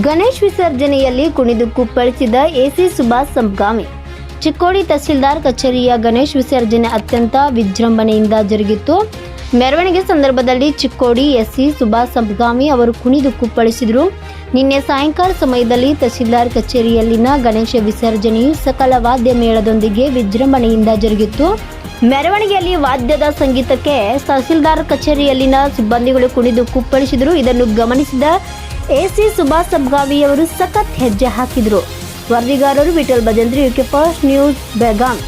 ಗಣೇಶ್ ವಿಸರ್ಜನೆಯಲ್ಲಿ ಕುಣಿದು ಕುಪ್ಪಳಿಸಿದ ಎಸಿ ಸುಭಾಷ್ ಸಂಗಾಮಿ ಚಿಕ್ಕೋಡಿ ತಹಸೀಲ್ದಾರ್ ಕಚೇರಿಯ ಗಣೇಶ್ ವಿಸರ್ಜನೆ ಅತ್ಯಂತ ವಿಜೃಂಭಣೆಯಿಂದ ಜರುಗಿತು ಮೆರವಣಿಗೆ ಸಂದರ್ಭದಲ್ಲಿ ಚಿಕ್ಕೋಡಿ ಎಸ್ಸಿ ಸುಭಾಷ್ ಸಂಗಾಮಿ ಅವರು ಕುಣಿದು ಕುಪ್ಪಳಿಸಿದರು. ನಿನ್ನೆ ಸಾಯಂಕಾಲ ಸಮಯದಲ್ಲಿ ತಹಸೀಲ್ದಾರ್ ಕಚೇರಿಯಲ್ಲಿನ ಗಣೇಶ ವಿಸರ್ಜನೆಯು ಸಕಲ ವಾದ್ಯ ಮೇಳದೊಂದಿಗೆ ವಿಜೃಂಭಣೆಯಿಂದ ಜರುಗಿತು ಮೆರವಣಿಗೆಯಲ್ಲಿ ವಾದ್ಯದ ಸಂಗೀತಕ್ಕೆ ತಹಸೀಲ್ದಾರ್ ಕಚೇರಿಯಲ್ಲಿನ ಸಿಬ್ಬಂದಿಗಳು ಕುಣಿದು ಕುಪ್ಪಳಿಸಿದರು. ಇದನ್ನು ಗಮನಿಸಿದ ಎಸಿ ಸುಭಾಷ್ ಸಬ್ಗಾವಿ ಅವರು ಸಖತ್ ಹೆಜ್ಜೆ ಹಾಕಿದರು. ವರದಿಗಾರರು Vittal Bhajantri UK first news Belgaum.